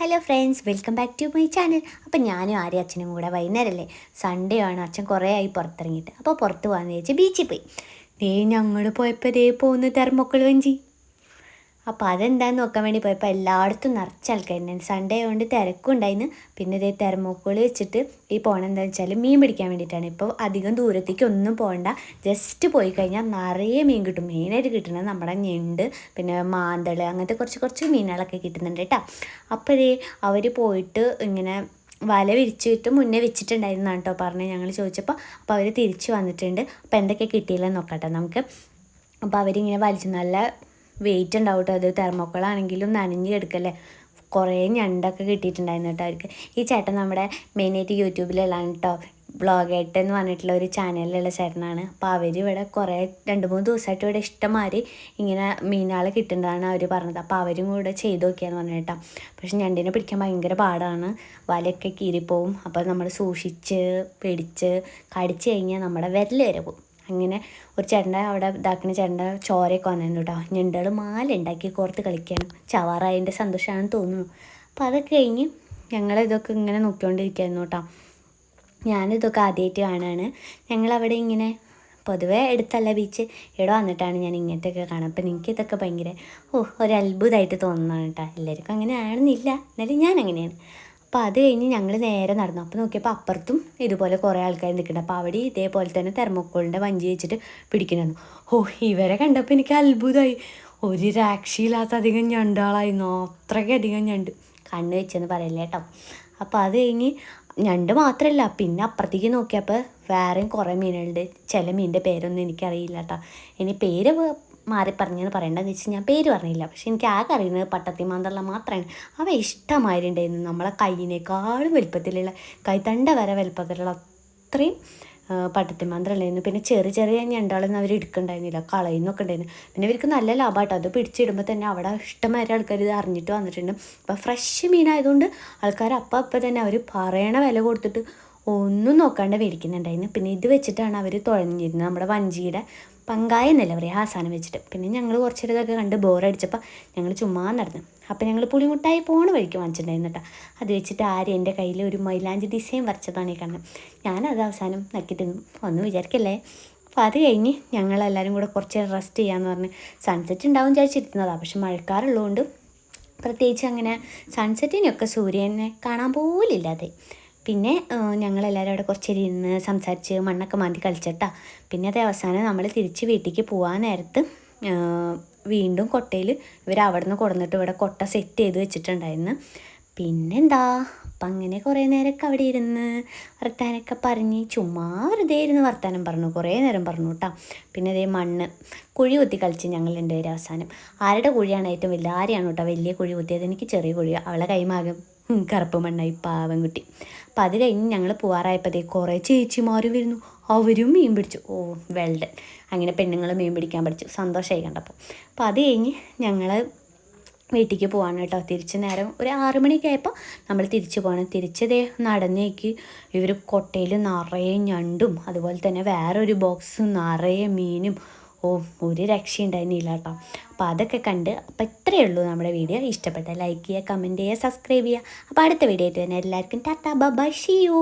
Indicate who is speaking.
Speaker 1: Hello friends welcome back to my channel അപ്പം ഞാനും ആര്യ അച്ഛനും കൂടെ വൈകുന്നേരമല്ലേ സൺഡേ ആണ് അച്ഛൻ കുറേ ആയി പുറത്തിറങ്ങിയിട്ട്. അപ്പോൾ പുറത്ത് പോകാമെന്ന് വിചാരിച്ച് ബീച്ചിൽ പോയി. ദേ ഞങ്ങൾ പോയപ്പോൾ ദേ പോകുന്ന തെർമൊക്കൾ വഞ്ചി അപ്പോൾ അതെന്താന്ന് നോക്കാൻ വേണ്ടി പോയപ്പോൾ എല്ലായിടത്തും നിറച്ച ആൾക്കാരുണ്ടായിരുന്നു സൺഡേ കൊണ്ട് തിരക്കും ഉണ്ടായിരുന്നു പിന്നെ ഇതേ തെർമോക്കോൾ വെച്ചിട്ട് ഈ പോണെന്താ വെച്ചാൽ മീൻ പിടിക്കാൻ വേണ്ടിയിട്ടാണ് ഇപ്പോൾ അധികം ദൂരത്തേക്ക് ഒന്നും പോകണ്ട. ജസ്റ്റ് പോയി കഴിഞ്ഞാൽ നിറയെ മീൻ കിട്ടും. മെയിനായിട്ട് കിട്ടുന്നത് നമ്മുടെ ഞണ്ട് പിന്നെ മാന്തൾ അങ്ങനത്തെ കുറച്ച് കുറച്ച് മീനുകളൊക്കെ കിട്ടുന്നുണ്ട് കേട്ടോ. അപ്പോൾ ഇതേ അവർ പോയിട്ട് ഇങ്ങനെ വല വിരിച്ചിട്ട് മുന്നേ വെച്ചിട്ടുണ്ടായിരുന്നു കേട്ടോ പറഞ്ഞ് ഞങ്ങൾ ചോദിച്ചപ്പോൾ അപ്പോൾ അവർ തിരിച്ച് വന്നിട്ടുണ്ട്. അപ്പോൾ എന്തൊക്കെ കിട്ടിയില്ലെന്ന് നോക്കട്ടെ നമുക്ക്. അപ്പോൾ അവരിങ്ങനെ വലിച്ചു നല്ല വെയിറ്റ് ഉണ്ടാവും കേട്ടോ അത് തെർമോക്കോളാണെങ്കിലും നനഞ്ഞു കിടക്കല്ലേ കുറേ ഞണ്ടൊക്കെ കിട്ടിയിട്ടുണ്ടായിരുന്നു കേട്ടോ അവർക്ക്. ഈ ചേട്ടൻ നമ്മുടെ മെയിനായിട്ട് യൂട്യൂബിലുള്ളതാണ് കേട്ടോ. ബ്ലോഗേട്ട് എന്ന് പറഞ്ഞിട്ടുള്ള ഒരു ചാനലിലുള്ള ചേട്ടനാണ്. അപ്പോൾ അവർ ഇവിടെ കുറേ രണ്ട് മൂന്ന് ദിവസമായിട്ട് ഇവിടെ ഇഷ്ടംമാതിരി ഇങ്ങനെ മീനാളെ കിട്ടുന്നതാണ് അവർ പറഞ്ഞത്. അപ്പോൾ അവരും കൂടെ ചെയ്ത് നോക്കിയാന്ന് പറഞ്ഞിട്ടാ പക്ഷെ ഞണ്ടിനെ പിടിക്കാൻ ഭയങ്കര പാടാണ്. വലയൊക്കെ കീറിപ്പോവും. അപ്പോൾ നമ്മൾ സൂക്ഷിച്ച് പിടിച്ച് കടിച്ചു കഴിഞ്ഞാൽ നമ്മുടെ വിരൽ വരെ അങ്ങനെ ഒരു ചേട്ടന്റെ അവിടെ ഇതാക്കുന്ന ചേട്ടന്റെ ചോരയൊക്കെ വന്നിരുന്നു കേട്ടോ. ഞണ്ടുകൾ മാല ഉണ്ടാക്കി കോർത്ത് കളിക്കാനും ചവാറായതിന്റെ സന്തോഷമാണെന്ന് തോന്നുന്നു. അപ്പോൾ അതൊക്കെ കഴിഞ്ഞ് ഞങ്ങളിതൊക്കെ ഇങ്ങനെ നോക്കിക്കൊണ്ടിരിക്കുകയായിരുന്നു കേട്ടോ. ഞാനിതൊക്കെ ആദ്യമായിട്ട് കാണാണ്. ഞങ്ങളവിടെ ഇങ്ങനെ പൊതുവേ എടുത്തല്ല ബീച്ച് ഇവിടെ വന്നിട്ടാണ് ഞാൻ ഇങ്ങനത്തെയൊക്കെ കാണുക അപ്പം എനിക്ക് ഇതൊക്കെ ഭയങ്കര ഓ ഒരു അത്ഭുതമായിട്ട് തോന്നുന്നതാണ് കേട്ടോ. എല്ലാവർക്കും അങ്ങനെ ആണെന്നില്ല എന്നാലും ഞാൻ അങ്ങനെയാണ്. അപ്പോൾ അത് കഴിഞ്ഞ് ഞങ്ങൾ നേരെ നടന്നു. അപ്പോൾ നോക്കിയപ്പോൾ അപ്പുറത്തും ഇതുപോലെ കുറേ ആൾക്കാർ നിൽക്കുന്നുണ്ട് അപ്പോൾ അവിടെ ഇതേപോലെ തന്നെ തെർമോക്കോളിന്റെ വഞ്ചി വെച്ചിട്ട് പിടിക്കുന്നു ഓ ഇവരെ കണ്ടപ്പോൾ എനിക്ക് അത്ഭുതമായി ഒരു രാക്ഷിയില്ലാത്ത അധികം ഞണ്ടാളായിരുന്നു അത്രയ്ക്കധികം ഞണ്ട്. കണ്ണ് വെച്ചെന്ന് പറയില്ല കേട്ടോ അപ്പോൾ അത് കഴിഞ്ഞ് ഞണ്ട് മാത്രമല്ല പിന്നെ അപ്പുറത്തേക്ക് നോക്കിയപ്പോൾ വേറെയും കുറേ മീനുകളുണ്ട്. ചില മീനിന്റെ പേരൊന്നും എനിക്കറിയില്ല കേട്ടോ ഇനി പേര് മാറി പറഞ്ഞെന്ന് പറയേണ്ടതെന്ന് വെച്ചാൽ ഞാൻ പേര് പറഞ്ഞില്ല. പക്ഷെ എനിക്ക് ആകെ അറിയുന്നത് പട്ടത്തി മാന്തള്ള മാത്രമാണ് അവ ഇഷ്ടമായിട്ടുണ്ടായിരുന്നു നമ്മളെ കൈയിനേക്കാളും വലുപ്പത്തിലുള്ള കൈത്തണ്ട വരെ വലുപ്പത്തിലുള്ള അത്രയും പട്ടത്തി പട്ടത്തിമാന്ത്രല്ലായിരുന്നു പിന്നെ ചെറിയ ചെറിയ ഞണ്ടാളൊന്നും അവർ എടുക്കണ്ടായിരുന്നില്ല. കളയുന്നൊക്കെ ഉണ്ടായിരുന്നു. പിന്നെ ഇവർക്ക് നല്ല ലാഭമായിട്ടോ അത് പിടിച്ചിടുമ്പോൾ തന്നെ അവിടെ ഇഷ്ടംമാരെ ആൾക്കാർ ഇത് അറിഞ്ഞിട്ട് വന്നിട്ടുണ്ട്. അപ്പോൾ ഫ്രഷ് മീനായതുകൊണ്ട് ആൾക്കാർ അപ്പം അപ്പം തന്നെ അവർ പറയണ വില കൊടുത്തിട്ട് ഒന്നും നോക്കാണ്ട് മേടിക്കുന്നുണ്ടായിരുന്നു പിന്നെ ഇത് വെച്ചിട്ടാണ് അവർ തുഴഞ്ഞിരുന്നത്. നമ്മുടെ വഞ്ചിയുടെ പങ്കായ എന്നല്ല പറയുക ആ സാധനം വെച്ചിട്ട്. പിന്നെ ഞങ്ങൾ കുറച്ച് ഇതൊക്കെ കണ്ട് ബോറടിച്ചപ്പോൾ ഞങ്ങൾ ചുമ്മാ നടന്നു. അപ്പോൾ ഞങ്ങൾ പുളിമുട്ടായി പോണ വഴിക്ക് വാങ്ങിച്ചിട്ടുണ്ടായിരുന്നു കേട്ടോ അത് വെച്ചിട്ട് ആര് എന്റെ കയ്യിൽ ഒരു മൈലാഞ്ചി ഡിസൈൻ വരച്ചതാണ് ഈ കണ്ണ് ഞാനത് അവസാനം നക്കി തിന്നു. ഒന്നും വിചാരിക്കല്ലേ? അപ്പോൾ അത് കഴിഞ്ഞ് ഞങ്ങളെല്ലാവരും കൂടെ കുറച്ച് റെസ്റ്റ് ചെയ്യാന്ന് പറഞ്ഞ് സൺസെറ്റ് ഉണ്ടാവും വിചാരിച്ചിരുന്നതാണ് പക്ഷെ മഴക്കാറുള്ളതുകൊണ്ട് പ്രത്യേകിച്ച് അങ്ങനെ സൺസെറ്റിനൊക്കെ സൂര്യനെ കാണാൻ പോലില്ലാതെ പിന്നെ ഞങ്ങളെല്ലാവരും അവിടെ കുറച്ചേരി ഇരുന്ന് സംസാരിച്ച് മണ്ണൊക്കെ മാന്തി കളിച്ചിട്ടാ. പിന്നെ അത് അവസാനം നമ്മൾ തിരിച്ച് വീട്ടിലേക്ക് പോകാൻ നേരത്ത് വീണ്ടും കൊട്ടയിൽ ഇവർ അവിടെ നിന്ന് കൊടുന്നിട്ട് ഇവിടെ കൊട്ട സെറ്റ് ചെയ്ത് വെച്ചിട്ടുണ്ടായിരുന്നു. പിന്നെന്താ? അപ്പം അങ്ങനെ കുറേ നേരമൊക്കെ അവിടെ ഇരുന്ന് വർത്താനൊക്കെ പറഞ്ഞ് ചുമ്മാ വെറുതെ ഇരുന്ന് വർത്താനം പറഞ്ഞു. കുറേ നേരം പറഞ്ഞു കേട്ടോ പിന്നെ അതേ മണ്ണ് കുഴി കുത്തി കളിച്ച് ഞങ്ങൾ രണ്ടുപേരും അവസാനം. ആരുടെ കുഴിയാണ് ഏറ്റവും വലിയ ആരെയാണ് കേട്ടോ വലിയ കുഴി കുത്തിയത്? എനിക്ക് ചെറിയ കുഴി അവളെ കൈമാകും കറുപ്പ് മണ്ണായി പാവൻകുട്ടി അപ്പം അത് കഴിഞ്ഞ് ഞങ്ങൾ പോവാറായപ്പോഴത്തേ കുറേ ചേച്ചിമാരും വരുന്നു. അവരും മീൻ പിടിച്ചു. ഓ വെൽഡൻ അങ്ങനെ പെണ്ണുങ്ങൾ മീൻ പിടിക്കാൻ പഠിച്ചു. സന്തോഷമായി കണ്ടപ്പോൾ അപ്പം അത് കഴിഞ്ഞ് ഞങ്ങൾ വീട്ടിലേക്ക് പോകാൻ കേട്ടോ. തിരിച്ച് നേരം ഒരു ആറ് മണിയൊക്കെ ആയപ്പോൾ നമ്മൾ തിരിച്ചു പോകണം തിരിച്ചതേ നടന്നേക്ക് ഇവർ കൊട്ടയിൽ നിറയെ ഞണ്ടും അതുപോലെ തന്നെ വേറൊരു ബോക്സ് നിറയെ മീനും ഓ ഒരു രക്ഷയുണ്ടായിരുന്നില്ല കേട്ടോ. അപ്പോൾ അതൊക്കെ കണ്ട് അപ്പോൾ ഇത്രയേ ഉള്ളൂ നമ്മുടെ വീഡിയോ. ഇഷ്ടപ്പെട്ട ലൈക്ക് ചെയ്യുക കമന്റ് ചെയ്യുക സബ്സ്ക്രൈബ് ചെയ്യുക. അപ്പോൾ അടുത്ത വീഡിയോ ആയിട്ട് തന്നെ എല്ലാവർക്കും ടാറ്റാ ബബ ഷിയൂ